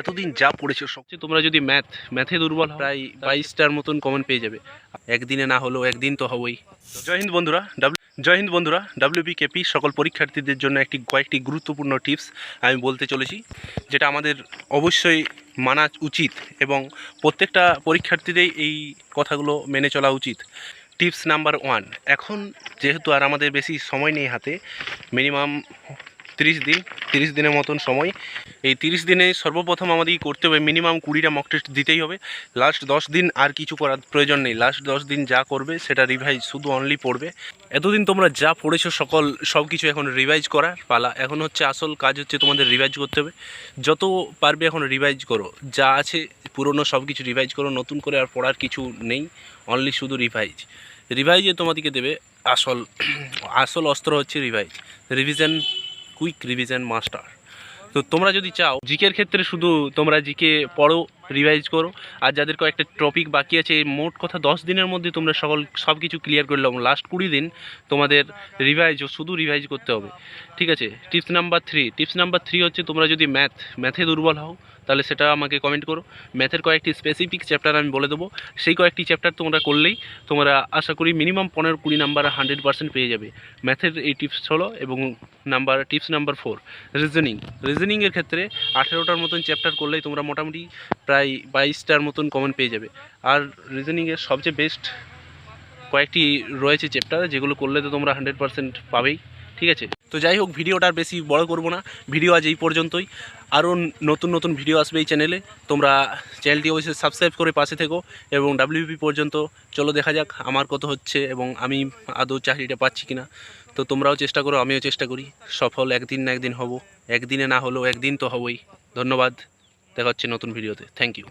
এতদিন যা পড়েছো সবচেয়ে তোমরা যদি ম্যাথ ম্যাথে দুর্বল প্রায় বাইশটার মতন কমেন্ট পেয়ে যাবে। একদিনে না হলেও একদিন তো হবেই। জয় হিন্দ বন্ধুরা ডাব্লিউ জয় হিন্দ বন্ধুরা ডাব্লিউপি কেপি সকল পরীক্ষার্থীদের জন্য একটি কয়েকটি গুরুত্বপূর্ণ টিপস আমি বলতে চলেছি যেটা আমাদের অবশ্যই মানা উচিত এবং প্রত্যেকটা পরীক্ষার্থীদের এই কথাগুলো মেনে চলা উচিত। টিপস নাম্বার ওয়ান এখন যেহেতু আর আমাদের বেশি সময় নেই হাতে মিনিমাম তিরিশ দিন, তিরিশ দিনের মতন সময়। এই তিরিশ দিনে সর্বপ্রথম আমাদেরকে করতে হবে মিনিমাম কুড়িটা মক টেস্ট দিতেই হবে। লাস্ট দশ দিন আর কিছু করার প্রয়োজন নেই। লাস্ট দশ দিন যা করবে সেটা রিভাইজ শুধু অনলি পড়বে। এতদিন তোমরা যা পড়েছো সকল সব কিছু এখন রিভাইজ করার পালা। এখন হচ্ছে আসল কাজ হচ্ছে তোমাদের রিভাইজ করতে হবে। যত পারবে এখন রিভাইজ করো। যা আছে পুরনো সব কিছু রিভাইজ করো। নতুন করে আর পড়ার কিছু নেই। অনলি শুধু রিভাইজ রিভাইজে তোমাদেরকে দেবে আসল আসল অস্ত্র হচ্ছে revise revision quick revision master তো তোমরা যদি চাও জিকের ক্ষেত্রে শুধু তোমরা জিকে পড়ো রিভাইজ করো, আর যাদের কয়েকটা টপিক বাকি আছে মোট কথা দশ দিনের মধ্যে তোমরা সকল সব কিছু ক্লিয়ার করে নাও লাস্ট কুড়ি দিন তোমাদের রিভাইজ শুধু রিভাইজ করতে হবে। ঠিক আছে? Tips number three tips number three হচ্ছে তোমরা যদি ম্যাথ ম্যাথে দুর্বল হও, তাহলে সেটা আমাকে কমেন্ট করো। ম্যাথের কয়েকটি স্পেসিফিক চ্যাপ্টার আমি বলে দেবো। সেই কয়েকটি চ্যাপ্টার তোমরা করলেই তোমরা আশা করি মিনিমাম পনেরো কুড়ি নাম্বার হান্ড্রেড পার্সেন্ট পেয়ে যাবে। ম্যাথের এই টিপস হলো এবং number tips number four reasoning রিজনিংয়ের ক্ষেত্রে আঠেরোটার মতন চ্যাপ্টার করলেই তোমরা মোটামুটি প্রায় বাইশটার মতন কমেন্ট পেয়ে যাবে। আর রিজনিংয়ের সবচেয়ে বেস্ট কয়েকটি রয়েছে চ্যাপ্টার যেগুলো করলে তো তোমরা হান্ড্রেড পাবেই। ঠিক আছে? তো যাই হোক, ভিডিওটা আর বেশি বড় করব না। ভিডিও আজ এই পর্যন্তই। আরও নতুন নতুন ভিডিও আসবে এই চ্যানেলে তোমরা চ্যানেলটি অবশ্যই সাবস্ক্রাইব করে পাশে থেকো এবং ডাব্লিউপি পর্যন্ত। চলো দেখা যাক আমার কত হচ্ছে এবং আমি আদৌ চাকরিটা পাচ্ছি কিনা। তো তোমরাও চেষ্টা করো, আমিও চেষ্টা করি। সফল একদিন না একদিন হব। একদিনে না হলেও একদিন তো হবই। ধন্যবাদ। দেখা হচ্ছে নতুন ভিডিওতে। Thank you